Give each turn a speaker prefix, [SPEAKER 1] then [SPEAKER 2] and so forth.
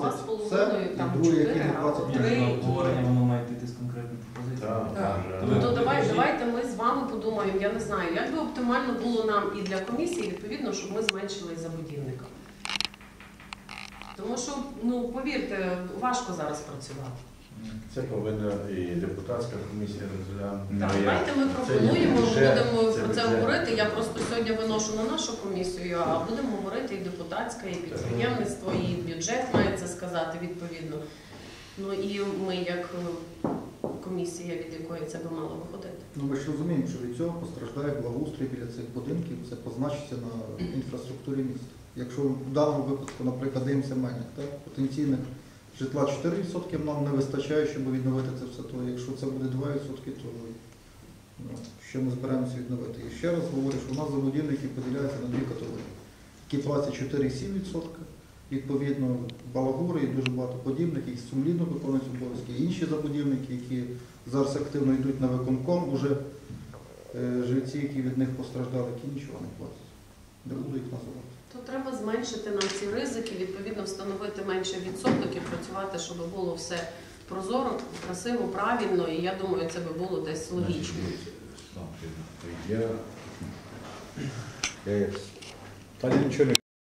[SPEAKER 1] платять
[SPEAKER 2] з половиною,
[SPEAKER 1] все,
[SPEAKER 2] там,
[SPEAKER 1] і другі, які не платять
[SPEAKER 3] Ні, на обговорення воно має йти з конкретною пропозицією.
[SPEAKER 4] Так.
[SPEAKER 3] Ну,
[SPEAKER 2] Ну то давай, давайте ми з вами подумаємо. Я не знаю, як би оптимально було нам і для комісії, відповідно, щоб ми зменшили за будівника. Тому що, ну повірте, важко зараз працювати.
[SPEAKER 4] Це повинна і депутатська комісія розглянути.
[SPEAKER 2] Так,
[SPEAKER 4] Ну,
[SPEAKER 2] давайте ми пропонуємо, будемо
[SPEAKER 4] це
[SPEAKER 2] про це говорити. Я просто сьогодні виношу на нашу комісію, а будемо говорити і депутатська, і підприємництво, і бюджет має сказати відповідно. Ну і ми, як е, комісія, від якої це би мало виходити.
[SPEAKER 1] Ну ми ж розуміємо, що від цього постраждає благоустрій біля цих будинків, це позначиться на інфраструктурі міста. Якщо в даному випадку, наприклад, дивимося мене, потенційних житла 4% нам не вистачає, щоб відновити це все, то якщо це буде 2%, то ну, що ми збираємося відновити. І ще раз говорю, що у нас забудівники поділяються на дві категорії, які платять 4,7%, відповідно, балагури і дуже багато подібних, які сумлінно виконують обов'язки, і інші забудівники, які зараз активно йдуть на виконком, уже е, жильці, які від них постраждали, які нічого не платять. Не буду їх називати.
[SPEAKER 2] То треба зменшити нам ці ризики, відповідно встановити менше відсоток і працювати, щоб було все прозоро, красиво, правильно. І я думаю, це би було десь логічно.
[SPEAKER 4] Я, я як та нічого не